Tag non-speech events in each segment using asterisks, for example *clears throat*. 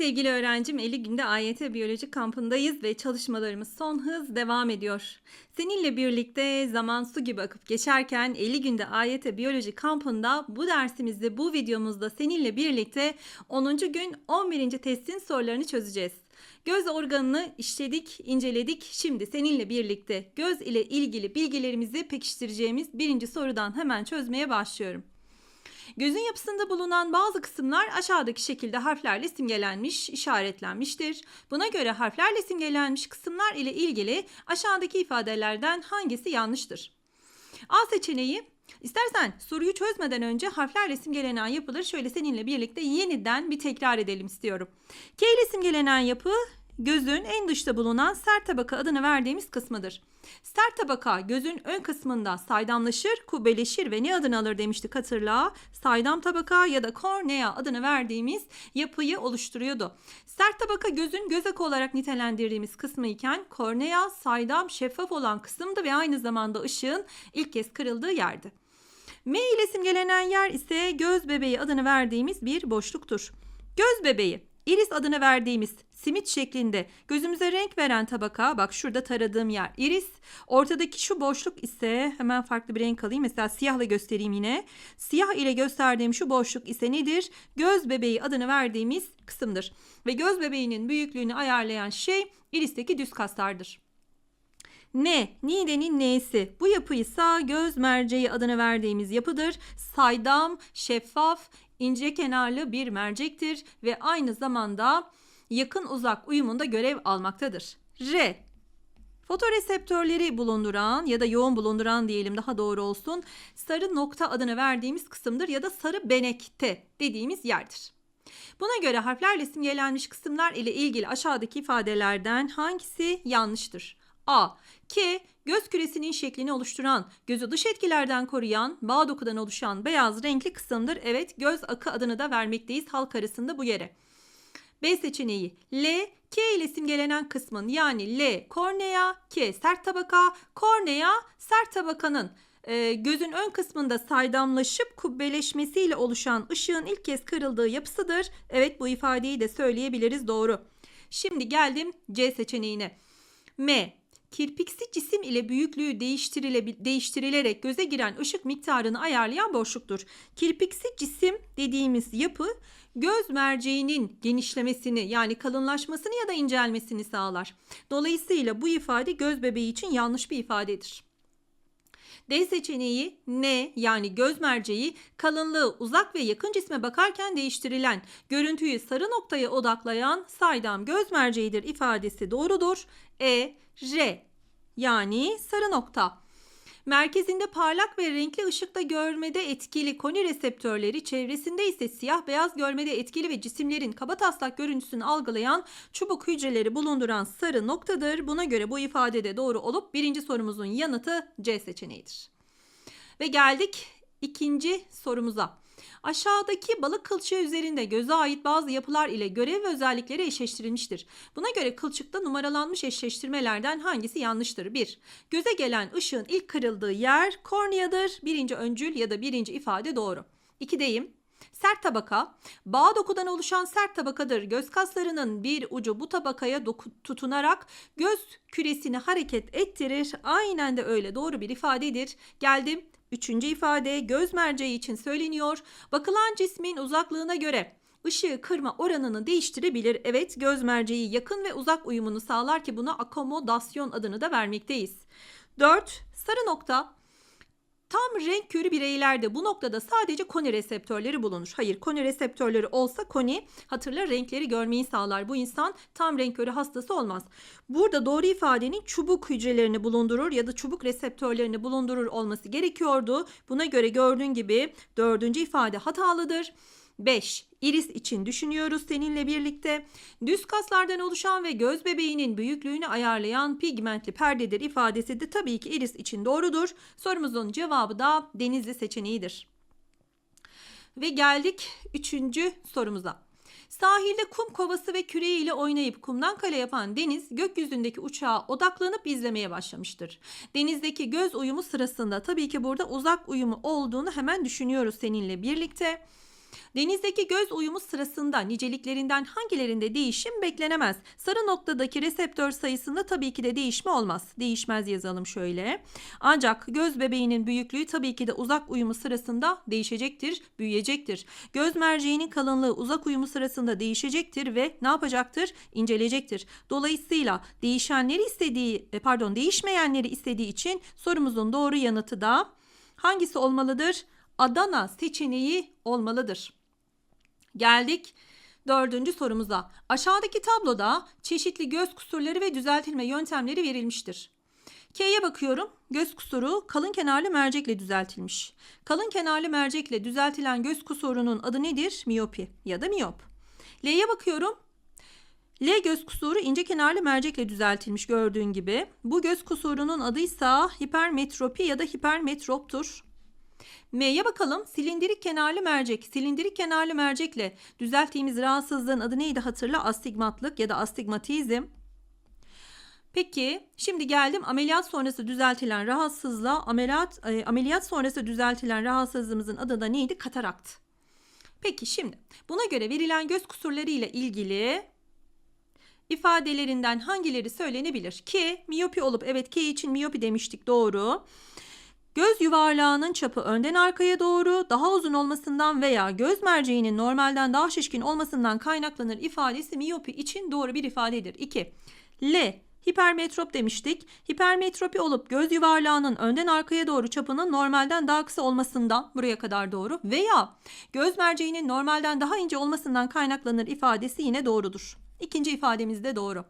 Sevgili öğrencim 50 günde AYT biyoloji kampındayız ve çalışmalarımız son hız devam ediyor. Seninle birlikte zaman su gibi akıp geçerken 50 günde AYT biyoloji kampında bu dersimizde bu videomuzda seninle birlikte 10. gün 11. testin sorularını çözeceğiz. Göz organını işledik, inceledik. Şimdi seninle birlikte göz ile ilgili bilgilerimizi pekiştireceğimiz birinci sorudan hemen çözmeye başlıyorum. Gözün yapısında bulunan bazı kısımlar aşağıdaki şekilde harflerle simgelenmiş, işaretlenmiştir. Buna göre harflerle simgelenmiş kısımlar ile ilgili aşağıdaki ifadelerden hangisi yanlıştır? A seçeneği İstersen soruyu çözmeden önce harflerle simgelenen yapıları şöyle seninle birlikte yeniden bir tekrar edelim istiyorum. K ile simgelenen yapı gözün en dışta bulunan sert tabaka adını verdiğimiz kısmıdır. Sert tabaka gözün ön kısmında saydamlaşır, kubbeleşir ve ne adını alır demiştik hatırla. Saydam tabaka ya da kornea adını verdiğimiz yapıyı oluşturuyordu. Sert tabaka gözün göz akı olarak nitelendirdiğimiz kısmı iken kornea saydam şeffaf olan kısımdı ve aynı zamanda ışığın ilk kez kırıldığı yerdi. M ile simgelenen yer ise göz bebeği adını verdiğimiz bir boşluktur. Göz bebeği Iris adını verdiğimiz simit şeklinde gözümüze renk veren tabaka bak şurada taradığım yer iris. Ortadaki şu boşluk ise hemen farklı bir renk alayım. Mesela siyahla göstereyim yine. Siyah ile gösterdiğim şu boşluk ise nedir? Göz bebeği adını verdiğimiz kısımdır. Ve göz bebeğinin büyüklüğünü ayarlayan şey iristeki düz kaslardır. Ne, Nide'nin N'si. Bu yapı ise göz merceği adını verdiğimiz yapıdır. Saydam, şeffaf, ince kenarlı bir mercektir ve aynı zamanda yakın uzak uyumunda görev almaktadır. R. Fotoreseptörleri bulunduran ya da yoğun bulunduran diyelim daha doğru olsun sarı nokta adını verdiğimiz kısımdır ya da sarı benekte dediğimiz yerdir. Buna göre harflerle simgelenmiş kısımlar ile ilgili aşağıdaki ifadelerden hangisi yanlıştır? A. K. Göz küresinin şeklini oluşturan, gözü dış etkilerden koruyan, bağ dokudan oluşan beyaz renkli kısımdır. Evet göz akı adını da vermekteyiz halk arasında bu yere. B seçeneği L, K ile simgelenen kısmın yani L kornea, K sert tabaka, kornea sert tabakanın e, gözün ön kısmında saydamlaşıp kubbeleşmesiyle oluşan ışığın ilk kez kırıldığı yapısıdır. Evet bu ifadeyi de söyleyebiliriz doğru. Şimdi geldim C seçeneğine. M kirpiksi cisim ile büyüklüğü değiştirile, değiştirilerek göze giren ışık miktarını ayarlayan boşluktur. Kirpiksi cisim dediğimiz yapı göz merceğinin genişlemesini yani kalınlaşmasını ya da incelmesini sağlar. Dolayısıyla bu ifade göz bebeği için yanlış bir ifadedir. D seçeneği ne yani göz merceği kalınlığı uzak ve yakın cisme bakarken değiştirilen görüntüyü sarı noktaya odaklayan saydam göz merceğidir ifadesi doğrudur. E, R yani sarı nokta. Merkezinde parlak ve renkli ışıkta görmede etkili koni reseptörleri, çevresinde ise siyah beyaz görmede etkili ve cisimlerin kaba taslak görüntüsünü algılayan çubuk hücreleri bulunduran sarı noktadır. Buna göre bu ifade de doğru olup birinci sorumuzun yanıtı C seçeneğidir. Ve geldik ikinci sorumuza. Aşağıdaki balık kılçığı üzerinde göze ait bazı yapılar ile görev ve özellikleri eşleştirilmiştir. Buna göre kılçıkta numaralanmış eşleştirmelerden hangisi yanlıştır? 1. Göze gelen ışığın ilk kırıldığı yer korneadır. Birinci öncül ya da birinci ifade doğru. 2'deyim. Sert tabaka, bağ dokudan oluşan sert tabakadır. Göz kaslarının bir ucu bu tabakaya tutunarak göz küresini hareket ettirir. Aynen de öyle doğru bir ifadedir. Geldim Üçüncü ifade göz merceği için söyleniyor. Bakılan cismin uzaklığına göre ışığı kırma oranını değiştirebilir. Evet göz merceği yakın ve uzak uyumunu sağlar ki buna akomodasyon adını da vermekteyiz. 4. Sarı nokta Tam renk körü bireylerde bu noktada sadece koni reseptörleri bulunur. Hayır koni reseptörleri olsa koni hatırla renkleri görmeyi sağlar. Bu insan tam renk körü hastası olmaz. Burada doğru ifadenin çubuk hücrelerini bulundurur ya da çubuk reseptörlerini bulundurur olması gerekiyordu. Buna göre gördüğün gibi dördüncü ifade hatalıdır. 5. Iris için düşünüyoruz seninle birlikte. Düz kaslardan oluşan ve göz bebeğinin büyüklüğünü ayarlayan pigmentli perdedir ifadesi de tabii ki iris için doğrudur. Sorumuzun cevabı da denizli seçeneğidir. Ve geldik üçüncü sorumuza. Sahilde kum kovası ve küreği ile oynayıp kumdan kale yapan Deniz gökyüzündeki uçağa odaklanıp izlemeye başlamıştır. Denizdeki göz uyumu sırasında tabii ki burada uzak uyumu olduğunu hemen düşünüyoruz seninle birlikte. Denizdeki göz uyumu sırasında niceliklerinden hangilerinde değişim beklenemez? Sarı noktadaki reseptör sayısında tabii ki de değişme olmaz. Değişmez yazalım şöyle. Ancak göz bebeğinin büyüklüğü tabii ki de uzak uyumu sırasında değişecektir, büyüyecektir. Göz merceğinin kalınlığı uzak uyumu sırasında değişecektir ve ne yapacaktır? İnceleyecektir. Dolayısıyla değişenleri istediği, e, pardon değişmeyenleri istediği için sorumuzun doğru yanıtı da hangisi olmalıdır? Adana seçeneği olmalıdır. Geldik dördüncü sorumuza. Aşağıdaki tabloda çeşitli göz kusurları ve düzeltilme yöntemleri verilmiştir. K'ye bakıyorum. Göz kusuru kalın kenarlı mercekle düzeltilmiş. Kalın kenarlı mercekle düzeltilen göz kusurunun adı nedir? Miyopi ya da miyop. L'ye bakıyorum. L göz kusuru ince kenarlı mercekle düzeltilmiş gördüğün gibi. Bu göz kusurunun adıysa hipermetropi ya da hipermetroptur. M'ye bakalım. Silindirik kenarlı mercek. Silindirik kenarlı mercekle düzelttiğimiz rahatsızlığın adı neydi hatırla? Astigmatlık ya da astigmatizm. Peki şimdi geldim ameliyat sonrası düzeltilen rahatsızlığa. Ameliyat, e, ameliyat sonrası düzeltilen rahatsızlığımızın adı da neydi? Katarakt. Peki şimdi buna göre verilen göz kusurları ile ilgili ifadelerinden hangileri söylenebilir? Ki miyopi olup evet K için miyopi demiştik doğru. Göz yuvarlağının çapı önden arkaya doğru daha uzun olmasından veya göz merceğinin normalden daha şişkin olmasından kaynaklanır ifadesi miyopi için doğru bir ifadedir. 2. L hipermetrop demiştik. Hipermetropi olup göz yuvarlağının önden arkaya doğru çapının normalden daha kısa olmasından buraya kadar doğru veya göz merceğinin normalden daha ince olmasından kaynaklanır ifadesi yine doğrudur. İkinci ifademiz de doğru.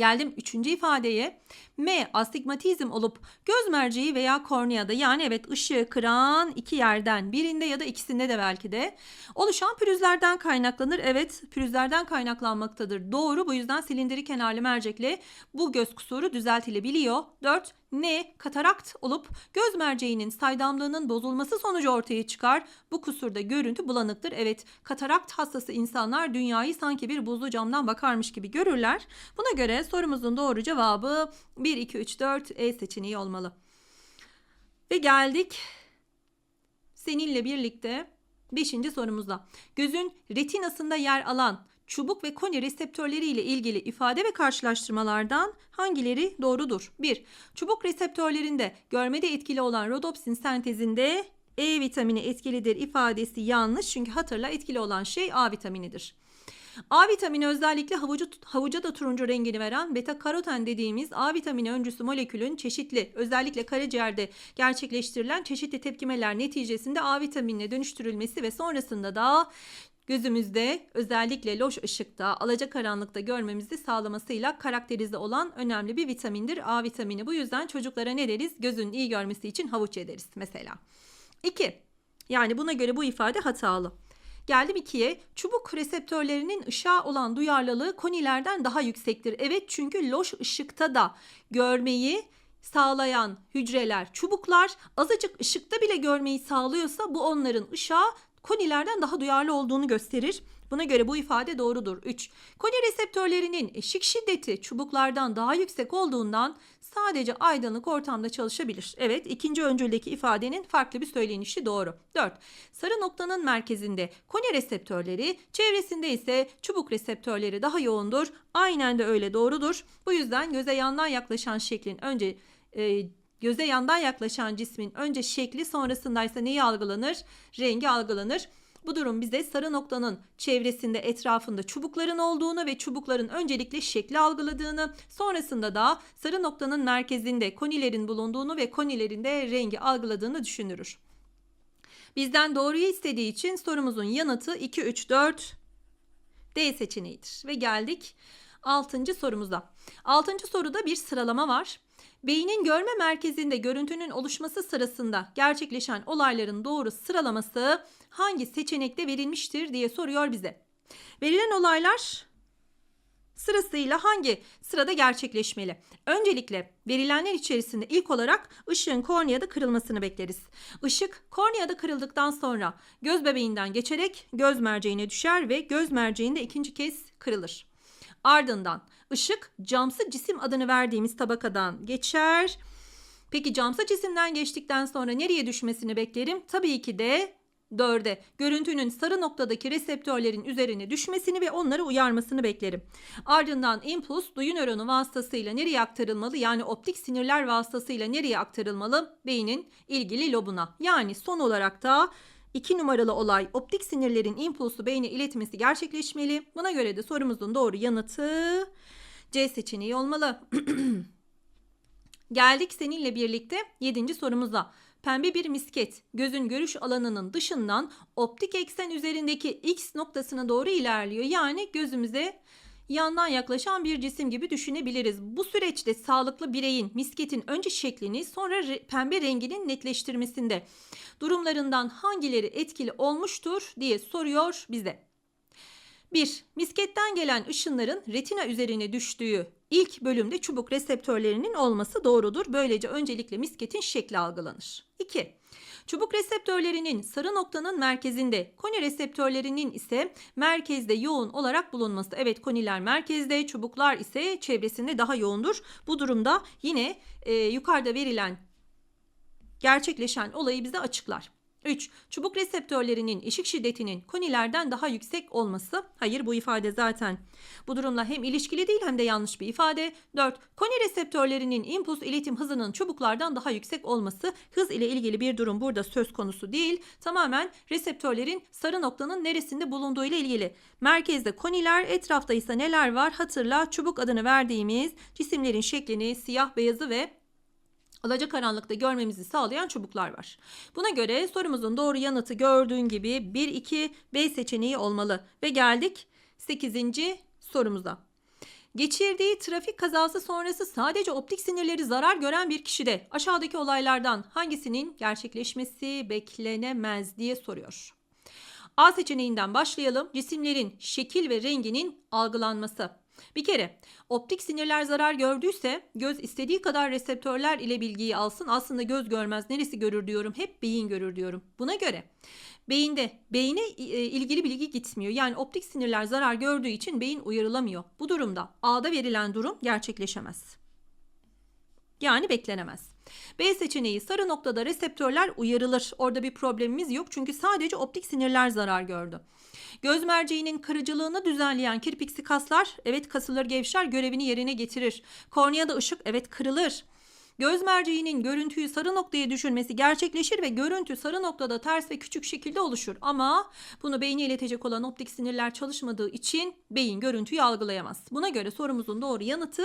Geldim üçüncü ifadeye. M astigmatizm olup göz merceği veya korneada yani evet ışığı kıran iki yerden birinde ya da ikisinde de belki de oluşan pürüzlerden kaynaklanır. Evet pürüzlerden kaynaklanmaktadır. Doğru bu yüzden silindirik kenarlı mercekle bu göz kusuru düzeltilebiliyor. 4. N katarakt olup göz merceğinin saydamlığının bozulması sonucu ortaya çıkar. Bu kusurda görüntü bulanıktır. Evet katarakt hastası insanlar dünyayı sanki bir buzlu camdan bakarmış gibi görürler. Buna göre sorumuzun doğru cevabı 1, 2, 3, 4 E seçeneği olmalı. Ve geldik seninle birlikte 5. sorumuza. Gözün retinasında yer alan çubuk ve koni reseptörleri ile ilgili ifade ve karşılaştırmalardan hangileri doğrudur? 1. Çubuk reseptörlerinde görmede etkili olan rodopsin sentezinde E vitamini etkilidir ifadesi yanlış çünkü hatırla etkili olan şey A vitaminidir. A vitamini özellikle havucu, havuca da turuncu rengini veren beta karoten dediğimiz A vitamini öncüsü molekülün çeşitli özellikle karaciğerde gerçekleştirilen çeşitli tepkimeler neticesinde A vitaminine dönüştürülmesi ve sonrasında da gözümüzde özellikle loş ışıkta, alacakaranlıkta görmemizi sağlamasıyla karakterize olan önemli bir vitamindir A vitamini. Bu yüzden çocuklara ne deriz? Gözün iyi görmesi için havuç yederiz mesela. 2. Yani buna göre bu ifade hatalı. Geldim 2'ye. Çubuk reseptörlerinin ışığa olan duyarlılığı konilerden daha yüksektir. Evet çünkü loş ışıkta da görmeyi sağlayan hücreler, çubuklar azıcık ışıkta bile görmeyi sağlıyorsa bu onların ışığa konilerden daha duyarlı olduğunu gösterir. Buna göre bu ifade doğrudur. 3. Koni reseptörlerinin eşik şiddeti çubuklardan daha yüksek olduğundan sadece aydınlık ortamda çalışabilir. Evet ikinci öncüldeki ifadenin farklı bir söylenişi doğru. 4. Sarı noktanın merkezinde koni reseptörleri, çevresinde ise çubuk reseptörleri daha yoğundur. Aynen de öyle doğrudur. Bu yüzden göze yandan yaklaşan şeklin önce e, göze yandan yaklaşan cismin önce şekli sonrasında ise neyi algılanır? Rengi algılanır. Bu durum bize sarı noktanın çevresinde etrafında çubukların olduğunu ve çubukların öncelikle şekli algıladığını, sonrasında da sarı noktanın merkezinde konilerin bulunduğunu ve konilerin de rengi algıladığını düşünürür. Bizden doğruyu istediği için sorumuzun yanıtı 2 3 4 D seçeneğidir. Ve geldik 6. sorumuza. 6. soruda bir sıralama var. Beynin görme merkezinde görüntünün oluşması sırasında gerçekleşen olayların doğru sıralaması hangi seçenekte verilmiştir diye soruyor bize. Verilen olaylar sırasıyla hangi sırada gerçekleşmeli? Öncelikle verilenler içerisinde ilk olarak ışığın korneada kırılmasını bekleriz. Işık korneada kırıldıktan sonra göz bebeğinden geçerek göz merceğine düşer ve göz merceğinde ikinci kez kırılır. Ardından ışık camsı cisim adını verdiğimiz tabakadan geçer. Peki camsı cisimden geçtikten sonra nereye düşmesini beklerim? Tabii ki de 4'e görüntünün sarı noktadaki reseptörlerin üzerine düşmesini ve onları uyarmasını beklerim. Ardından impuls duyu nöronu vasıtasıyla nereye aktarılmalı? Yani optik sinirler vasıtasıyla nereye aktarılmalı? Beynin ilgili lobuna. Yani son olarak da 2 numaralı olay optik sinirlerin impulsu beyne iletmesi gerçekleşmeli. Buna göre de sorumuzun doğru yanıtı C seçeneği olmalı. *clears throat* Geldik seninle birlikte 7. sorumuza. Pembe bir misket gözün görüş alanının dışından optik eksen üzerindeki X noktasına doğru ilerliyor. Yani gözümüze yandan yaklaşan bir cisim gibi düşünebiliriz. Bu süreçte sağlıklı bireyin misketin önce şeklini sonra re- pembe renginin netleştirmesinde durumlarından hangileri etkili olmuştur diye soruyor bize. 1. Misketten gelen ışınların retina üzerine düştüğü ilk bölümde çubuk reseptörlerinin olması doğrudur. Böylece öncelikle misketin şekli algılanır. 2. Çubuk reseptörlerinin sarı noktanın merkezinde, koni reseptörlerinin ise merkezde yoğun olarak bulunması. Evet koniler merkezde, çubuklar ise çevresinde daha yoğundur. Bu durumda yine e, yukarıda verilen gerçekleşen olayı bize açıklar. 3. Çubuk reseptörlerinin ışık şiddetinin konilerden daha yüksek olması. Hayır bu ifade zaten bu durumla hem ilişkili değil hem de yanlış bir ifade. 4. Koni reseptörlerinin impuls iletim hızının çubuklardan daha yüksek olması. Hız ile ilgili bir durum burada söz konusu değil. Tamamen reseptörlerin sarı noktanın neresinde bulunduğu ile ilgili. Merkezde koniler, etrafta ise neler var? Hatırla çubuk adını verdiğimiz cisimlerin şeklini, siyah beyazı ve alacakaranlıkta görmemizi sağlayan çubuklar var. Buna göre sorumuzun doğru yanıtı gördüğün gibi 1-2 B seçeneği olmalı. Ve geldik 8. sorumuza. Geçirdiği trafik kazası sonrası sadece optik sinirleri zarar gören bir kişide aşağıdaki olaylardan hangisinin gerçekleşmesi beklenemez diye soruyor. A seçeneğinden başlayalım. Cisimlerin şekil ve renginin algılanması. Bir kere optik sinirler zarar gördüyse göz istediği kadar reseptörler ile bilgiyi alsın. Aslında göz görmez neresi görür diyorum. Hep beyin görür diyorum. Buna göre beyinde beyine e, ilgili bilgi gitmiyor. Yani optik sinirler zarar gördüğü için beyin uyarılamıyor. Bu durumda A'da verilen durum gerçekleşemez. Yani beklenemez. B seçeneği sarı noktada reseptörler uyarılır. Orada bir problemimiz yok çünkü sadece optik sinirler zarar gördü. Göz merceğinin kırıcılığını düzenleyen kirpiksi kaslar evet kasılır gevşer görevini yerine getirir. Korneada ışık evet kırılır. Göz merceğinin görüntüyü sarı noktaya düşürmesi gerçekleşir ve görüntü sarı noktada ters ve küçük şekilde oluşur. Ama bunu beyne iletecek olan optik sinirler çalışmadığı için beyin görüntüyü algılayamaz. Buna göre sorumuzun doğru yanıtı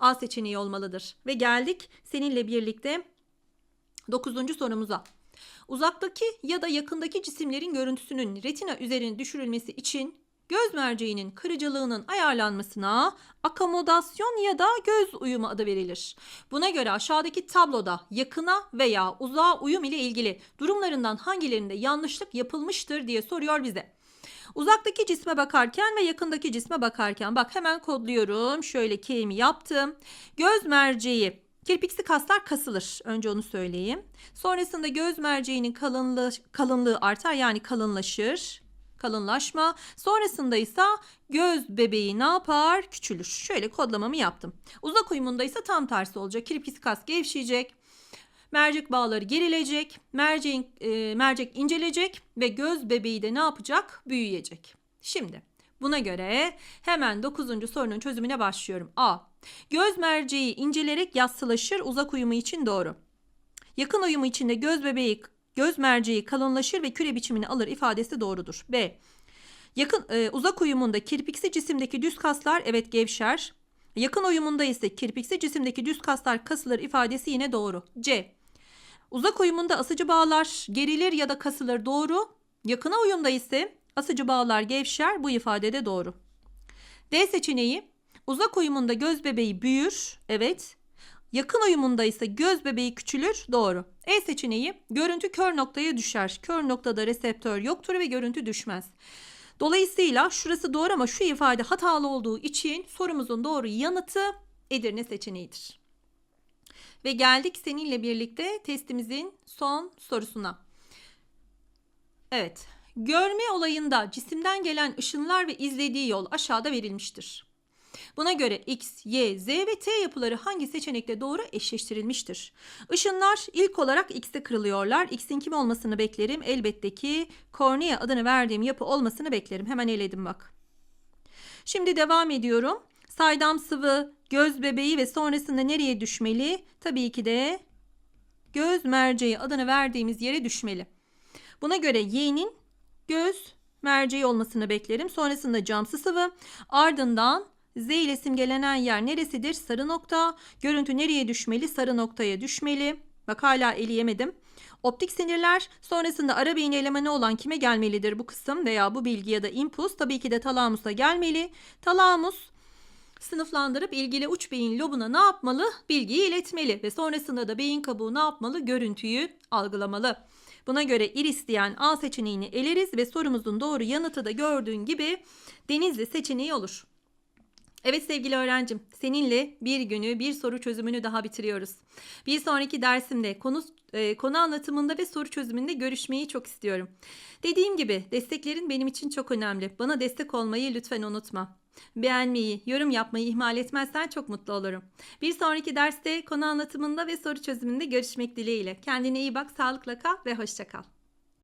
A seçeneği olmalıdır. Ve geldik seninle birlikte 9. sorumuza. Uzaktaki ya da yakındaki cisimlerin görüntüsünün retina üzerine düşürülmesi için göz merceğinin kırıcılığının ayarlanmasına akomodasyon ya da göz uyumu adı verilir. Buna göre aşağıdaki tabloda yakına veya uzağa uyum ile ilgili durumlarından hangilerinde yanlışlık yapılmıştır diye soruyor bize. Uzaktaki cisme bakarken ve yakındaki cisme bakarken bak hemen kodluyorum. Şöyle K'mi yaptım. Göz merceği Kirpiksi kaslar kasılır. Önce onu söyleyeyim. Sonrasında göz merceğinin kalınlığı, kalınlığı artar yani kalınlaşır. Kalınlaşma. Sonrasında ise göz bebeği ne yapar? Küçülür. Şöyle kodlamamı yaptım. Uzak uyumunda ise tam tersi olacak. Kirpiksi kas gevşeyecek. Mercek bağları gerilecek. Merceğin, e, mercek incelecek ve göz bebeği de ne yapacak? Büyüyecek. Şimdi buna göre hemen 9. sorunun çözümüne başlıyorum. A. Göz merceği incelerek yassılaşır uzak uyumu için doğru. Yakın uyumu içinde göz bebeği göz merceği kalınlaşır ve küre biçimini alır ifadesi doğrudur. B. Yakın e, uzak uyumunda kirpiksi cisimdeki düz kaslar evet gevşer. Yakın uyumunda ise kirpiksi cisimdeki düz kaslar kasılır ifadesi yine doğru. C. Uzak uyumunda asıcı bağlar gerilir ya da kasılır doğru. Yakına uyumda ise asıcı bağlar gevşer bu ifadede doğru. D seçeneği Uzak uyumunda göz bebeği büyür. Evet. Yakın uyumunda ise göz bebeği küçülür. Doğru. E seçeneği görüntü kör noktaya düşer. Kör noktada reseptör yoktur ve görüntü düşmez. Dolayısıyla şurası doğru ama şu ifade hatalı olduğu için sorumuzun doğru yanıtı Edirne seçeneğidir. Ve geldik seninle birlikte testimizin son sorusuna. Evet. Görme olayında cisimden gelen ışınlar ve izlediği yol aşağıda verilmiştir. Buna göre X, Y, Z ve T yapıları hangi seçenekle doğru eşleştirilmiştir? Işınlar ilk olarak X'te kırılıyorlar. X'in kim olmasını beklerim? Elbette ki kornea adını verdiğim yapı olmasını beklerim. Hemen eledim bak. Şimdi devam ediyorum. Saydam sıvı, göz bebeği ve sonrasında nereye düşmeli? Tabii ki de göz merceği adını verdiğimiz yere düşmeli. Buna göre Y'nin göz merceği olmasını beklerim. Sonrasında camsı sıvı. Ardından Z ile simgelenen yer neresidir? Sarı nokta. Görüntü nereye düşmeli? Sarı noktaya düşmeli. Bak hala eleyemedim. Optik sinirler sonrasında ara beyin elemanı olan kime gelmelidir bu kısım veya bu bilgi ya da impuls? Tabii ki de talamusa gelmeli. Talamus sınıflandırıp ilgili uç beyin lobuna ne yapmalı? Bilgiyi iletmeli ve sonrasında da beyin kabuğu ne yapmalı? Görüntüyü algılamalı. Buna göre iris diyen A seçeneğini eleriz ve sorumuzun doğru yanıtı da gördüğün gibi Denizli seçeneği olur. Evet sevgili öğrencim, seninle bir günü bir soru çözümünü daha bitiriyoruz. Bir sonraki dersimde konu e, konu anlatımında ve soru çözümünde görüşmeyi çok istiyorum. Dediğim gibi desteklerin benim için çok önemli. Bana destek olmayı lütfen unutma. Beğenmeyi, yorum yapmayı ihmal etmezsen çok mutlu olurum. Bir sonraki derste konu anlatımında ve soru çözümünde görüşmek dileğiyle. Kendine iyi bak, sağlıkla kal ve hoşça kal.